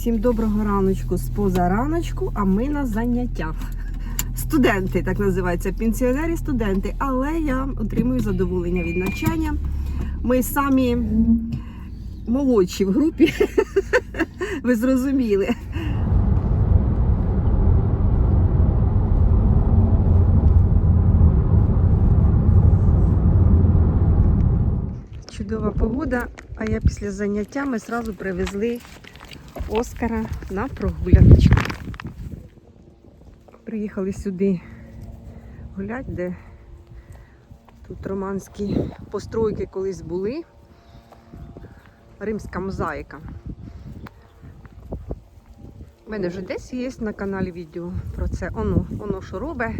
Всім доброго раночку з поза раночку, а ми на заняттях. Студенти, так називаються, пенсіонери, студенти, але я отримую задоволення від навчання. Ми самі молодші в групі, ви зрозуміли. Чудова погода, а я після заняття ми одразу привезли Оскара на прогуляночку. Приїхали сюди гуляти, де тут романські постройки колись були. Римська мозаїка. У мене вже десь є на каналі відео про це. Оно, воно що робить.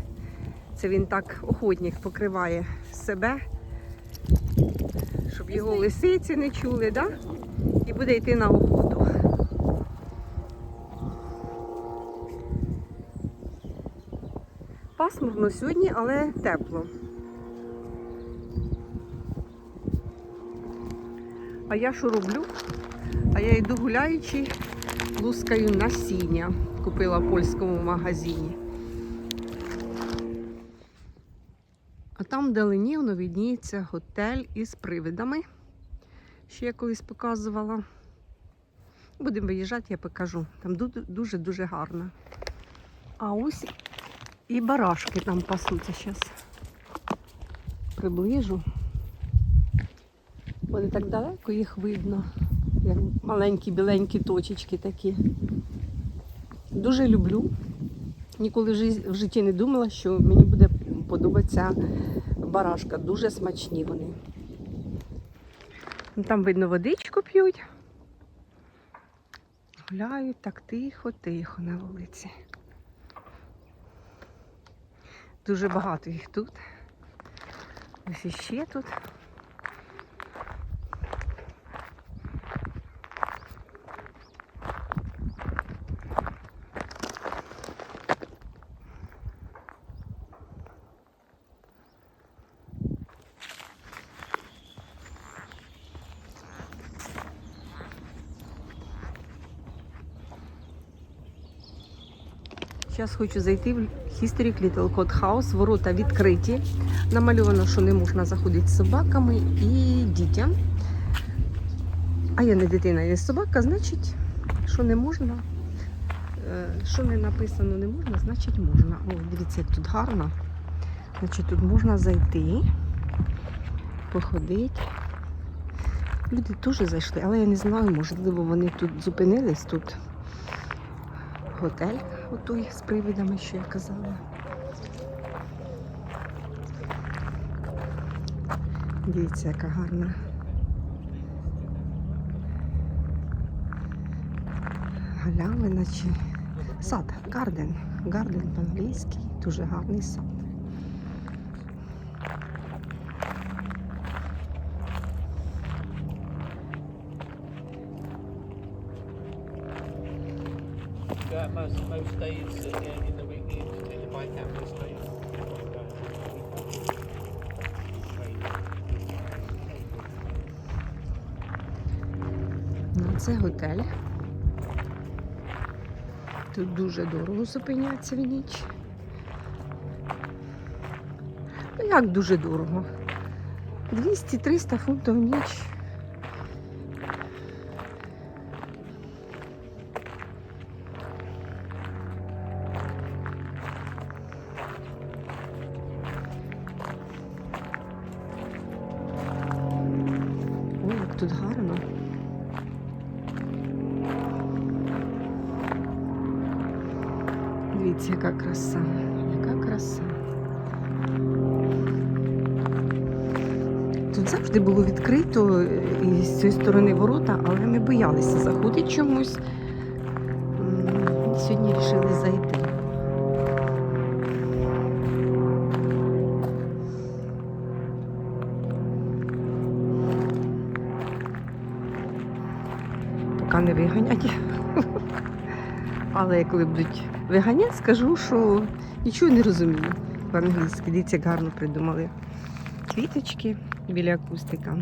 Це він так охотник покриває себе, щоб його лисиці не чули, да? і буде йти на охоту. Пасмурно сьогодні, але тепло. А я що роблю? А я йду гуляючи, лускаю насіння. Купила в польському магазині. Там вдалині воно відніється готель із привидами. Ще я колись показувала. Будемо виїжджати, я покажу. Там дуже-дуже гарно. А ось і барашки там пасуться зараз. Приближу. Вони так далеко їх видно, як маленькі біленькі точечки такі. Дуже люблю. Ніколи в житті не думала, що мені буде подобатися барашка. Дуже смачні вони. Ну, Там видно водичку п'ють. Гуляють так тихо-тихо на вулиці. Дуже багато їх тут. Ось іще тут. Зараз хочу зайти в Historic Little Cod House. Ворота відкриті. Намальовано, що не можна заходити з собаками і дітям. А я не дитина, я собака, значить, що не можна. е, Що не написано не можна, значить можна. О, дивіться, як тут гарно. Значить, тут можна зайти, походити. Люди теж зайшли, але я не знаю, можливо, вони тут зупинились тут. Готель отой з привидами, що я казала. Дивіться, яка гарна. Галявина чи сад, гарден. Гарден по-англійськи. Дуже гарний сад. Yeah, most most days uh, in the week in the bike out most days. Ну, це готель. Тут дуже дорого зупинятися в ніч. Ну як дуже дорого? 200-300 фунтів в ніч. Тут гарно. Дивіться, яка краса, яка краса. Тут завжди було відкрито е, і з цієї сторони ворота, але ми боялися заходити чомусь. Сьогодні вирішили зайти. поки не виганять. Але коли будуть виганяти, скажу, що нічого не розумію в англійській. Дивіться, як гарно придумали квіточки біля акустика.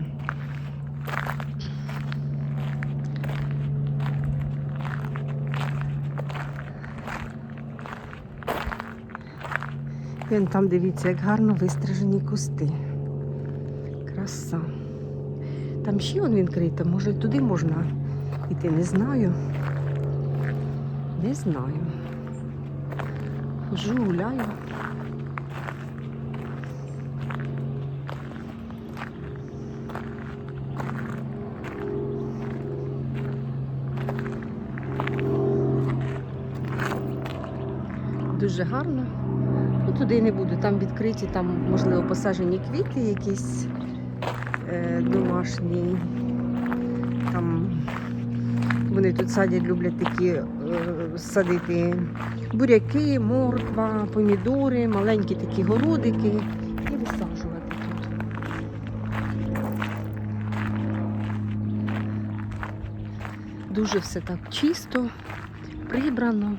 Він там дивіться, як гарно вистрижені кусти. Краса. Там ще він відкрито, може туди можна йти, не знаю. Не знаю. Хожу, гуляю. Дуже гарно. Ну, туди не буду. Там відкриті, там, можливо, посаджені квіти якісь е, домашні. Там вони тут садять, люблять такі е, садити буряки, морква, помідори, маленькі такі городики і висаджувати тут. Дуже все так чисто, прибрано.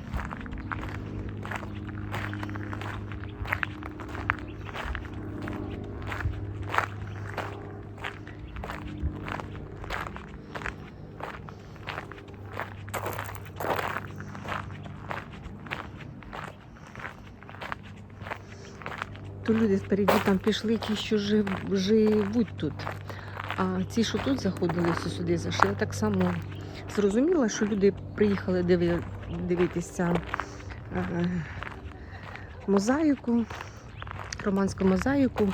То люди впереді там пішли, ті, що жив, живуть тут. А ці, що тут заходили, сюди зайшли, я так само зрозуміла, що люди приїхали диви, дивитися е, мозаїку, романську мозаїку.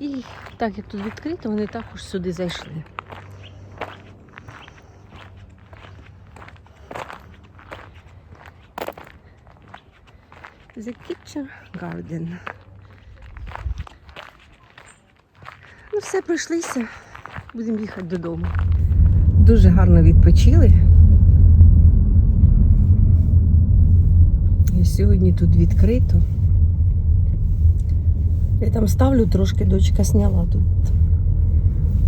І так як тут відкрито, вони також сюди зайшли. The Kitchen Garden. Ну, все, пройшлися. Будемо їхати додому. Дуже гарно відпочили. І сьогодні тут відкрито. Я там ставлю трошки, дочка сняла тут.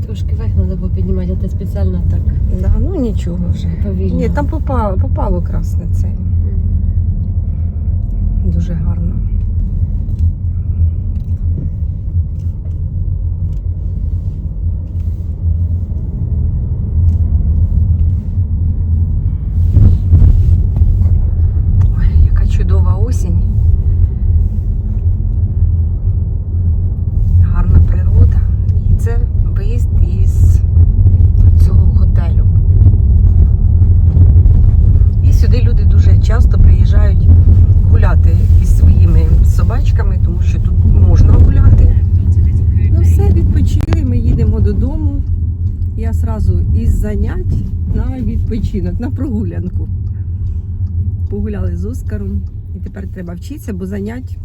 Трошки вверх треба піднімати, а ти спеціально так Да, ну нічого вже. повільно. Ні, там попало, попало красне це. Дуже гарно. Ой, яка чудова осінь. Гарна природа. І це виїзд із цього готелю. І сюди люди дуже часто приїжджають гуляти із своїми собачками, тому що тут можна гуляти. Ну все, відпочили, ми їдемо додому. Я зразу із занять на відпочинок, на прогулянку. Погуляли з Оскаром. І тепер треба вчитися, бо занять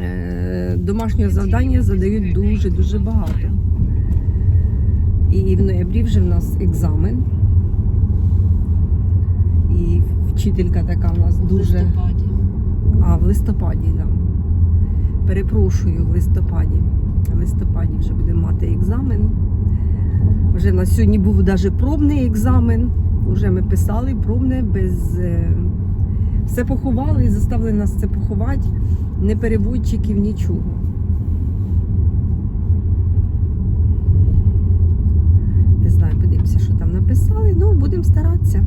е, домашнього завдання задають дуже-дуже багато. І в ноябрі вже в нас екзамен. І вчителька така в нас дуже. листопаді. А, в листопаді, так. Да. Перепрошую, в листопаді. В листопаді вже будемо мати екзамен. Вже на сьогодні був навіть пробний екзамен. Вже ми писали пробне без. е, Все поховали і заставили нас це поховати. Не переводчиків, нічого. Не знаю, подивимося, що там написали. Ну, будемо старатися.